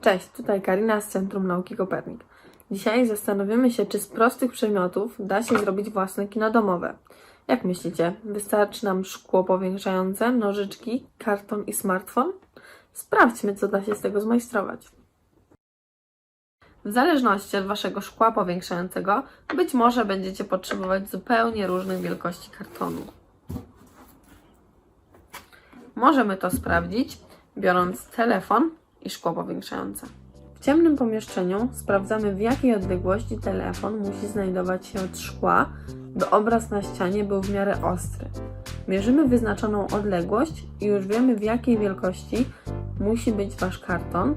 Cześć, tutaj Karina z Centrum Nauki Kopernik. Dzisiaj zastanowimy się, czy z prostych przedmiotów da się zrobić własne kino domowe. Jak myślicie, wystarczy nam szkło powiększające, nożyczki, karton i smartfon? Sprawdźmy, co da się z tego zmajstrować. W zależności od Waszego szkła powiększającego, być może będziecie potrzebować zupełnie różnych wielkości kartonu. Możemy to sprawdzić, biorąc telefon i szkło powiększające. W ciemnym pomieszczeniu sprawdzamy, w jakiej odległości telefon musi znajdować się od szkła, by obraz na ścianie był w miarę ostry. Mierzymy wyznaczoną odległość i już wiemy, w jakiej wielkości musi być Wasz karton,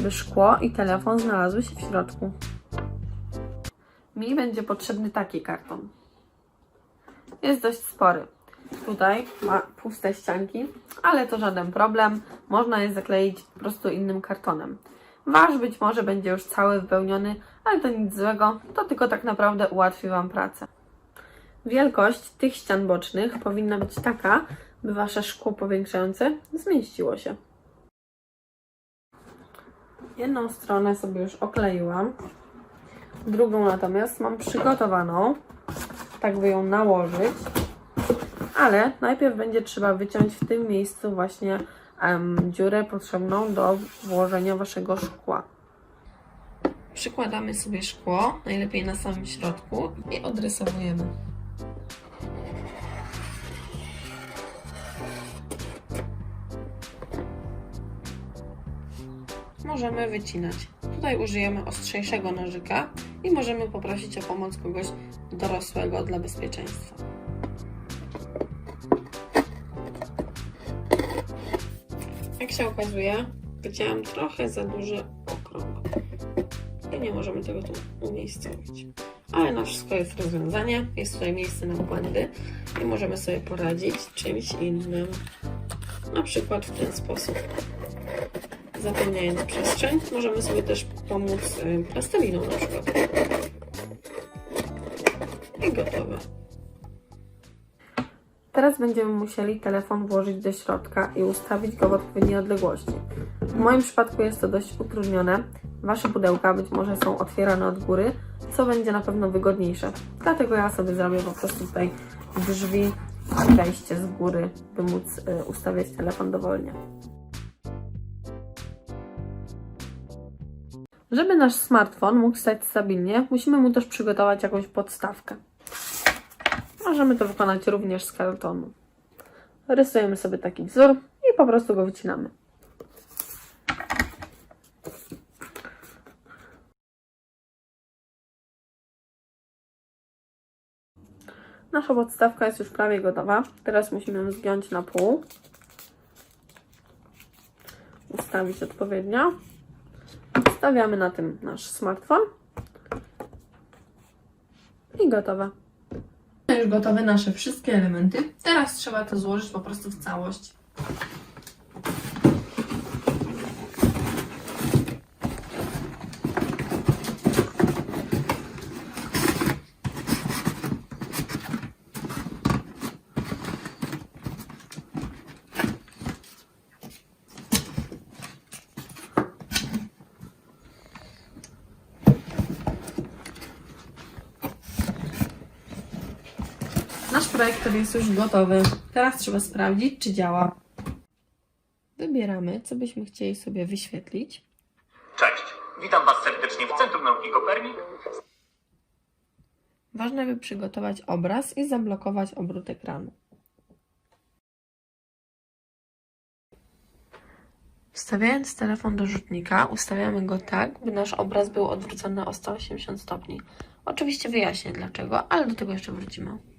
by szkło i telefon znalazły się w środku. Mi będzie potrzebny taki karton. Jest dość spory. Tutaj ma puste ścianki, ale to żaden problem. Można je zakleić po prostu innym kartonem. Wasz być może będzie już cały wypełniony, ale to nic złego, to tylko tak naprawdę ułatwi Wam pracę. Wielkość tych ścian bocznych powinna być taka, by Wasze szkło powiększające zmieściło się. Jedną stronę sobie już okleiłam, drugą natomiast mam przygotowaną, tak by ją nałożyć ale najpierw będzie trzeba wyciąć w tym miejscu właśnie em, dziurę potrzebną do włożenia waszego szkła. Przykładamy sobie szkło, najlepiej na samym środku i odrysowujemy. Możemy wycinać. Tutaj użyjemy ostrzejszego nożyka i możemy poprosić o pomoc kogoś dorosłego dla bezpieczeństwa. Jak się okazuje, wycięłam trochę za duży okrąg. I nie możemy tego tu umiejscowić. Ale na wszystko jest rozwiązanie. Jest tutaj miejsce na błędy i możemy sobie poradzić czymś innym. Na przykład w ten sposób. Zapełniając przestrzeń, możemy sobie też pomóc plasteliną na przykład. I gotowe. Teraz będziemy musieli telefon włożyć do środka i ustawić go w odpowiedniej odległości. W moim przypadku jest to dość utrudnione. Wasze pudełka być może są otwierane od góry, co będzie na pewno wygodniejsze. Dlatego ja sobie zrobię po prostu tutaj drzwi i wejście z góry, by móc y, ustawiać telefon dowolnie. Żeby nasz smartfon mógł stać stabilnie, musimy mu też przygotować jakąś podstawkę. Możemy to wykonać również z kartonu. Rysujemy sobie taki wzór i po prostu go wycinamy. Nasza podstawka jest już prawie gotowa. Teraz musimy ją zgiąć na pół. Ustawić odpowiednio. Stawiamy na tym nasz smartfon. I gotowe. Już gotowe nasze wszystkie elementy. Teraz trzeba to złożyć po prostu w całość. Projektor jest już gotowy. Teraz trzeba sprawdzić, czy działa. Wybieramy, co byśmy chcieli sobie wyświetlić. Cześć, witam Was serdecznie w Centrum Nauki Kopernik. Ważne, by przygotować obraz i zablokować obrót ekranu. Wstawiając telefon do rzutnika, ustawiamy go tak, by nasz obraz był odwrócony o 180 stopni. Oczywiście wyjaśnię dlaczego, ale do tego jeszcze wrócimy.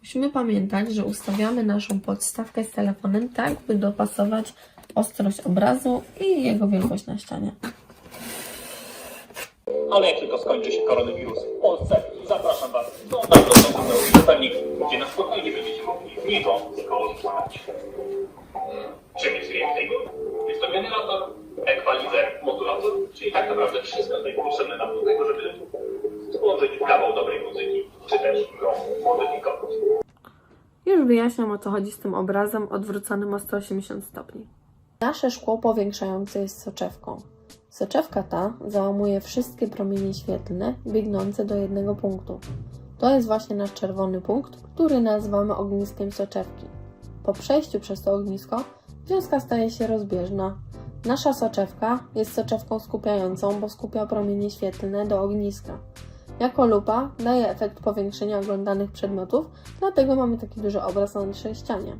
Musimy pamiętać, że ustawiamy naszą podstawkę z telefonem tak, by dopasować ostrość obrazu i jego wielkość na ścianie. Ale jak tylko skończy się koronawirus w Polsce, zapraszam Was do naszego Nauki Kopernik, gdzie na spokojnie będziecie mogli niebo skorzystać. Czym jest reacting? Jest to generator, ekwalizer, modulator, czyli tak naprawdę wszystko co potrzebne nam do tego, żeby wyjaśniam o co chodzi z tym obrazem odwróconym o 180 stopni. Nasze szkło powiększające jest soczewką. Soczewka ta załamuje wszystkie promienie świetlne biegnące do jednego punktu. To jest właśnie nasz czerwony punkt, który nazywamy ogniskiem soczewki. Po przejściu przez to ognisko wiązka staje się rozbieżna. Nasza soczewka jest soczewką skupiającą, bo skupia promienie świetlne do ogniska. Jako lupa daje efekt powiększenia oglądanych przedmiotów, dlatego mamy taki duży obraz na naszej ścianie.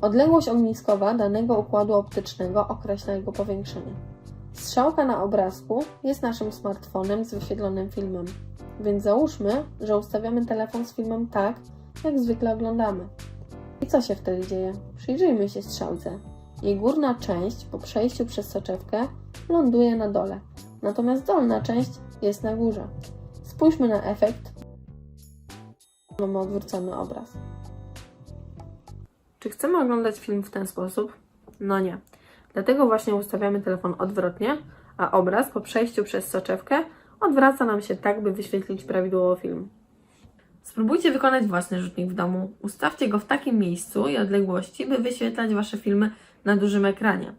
Odległość ogniskowa danego układu optycznego określa jego powiększenie. Strzałka na obrazku jest naszym smartfonem z wyświetlonym filmem, więc załóżmy, że ustawiamy telefon z filmem tak, jak zwykle oglądamy. I co się wtedy dzieje? Przyjrzyjmy się strzałce. Jej górna część po przejściu przez soczewkę ląduje na dole, natomiast dolna część jest na górze. Spójrzmy na efekt. Mamy odwrócony obraz. Czy chcemy oglądać film w ten sposób? No nie. Dlatego właśnie ustawiamy telefon odwrotnie, a obraz po przejściu przez soczewkę odwraca nam się tak, by wyświetlić prawidłowo film. Spróbujcie wykonać własny rzutnik w domu. Ustawcie go w takim miejscu i odległości, by wyświetlać Wasze filmy na dużym ekranie.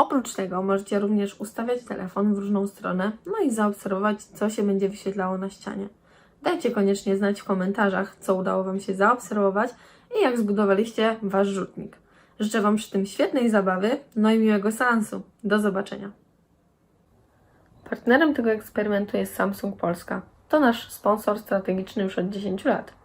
Oprócz tego możecie również ustawiać telefon w różną stronę, no i zaobserwować, co się będzie wyświetlało na ścianie. Dajcie koniecznie znać w komentarzach, co udało Wam się zaobserwować i jak zbudowaliście Wasz rzutnik. Życzę Wam przy tym świetnej zabawy, no i miłego seansu. Do zobaczenia. Partnerem tego eksperymentu jest Samsung Polska. To nasz sponsor strategiczny już od 10 lat.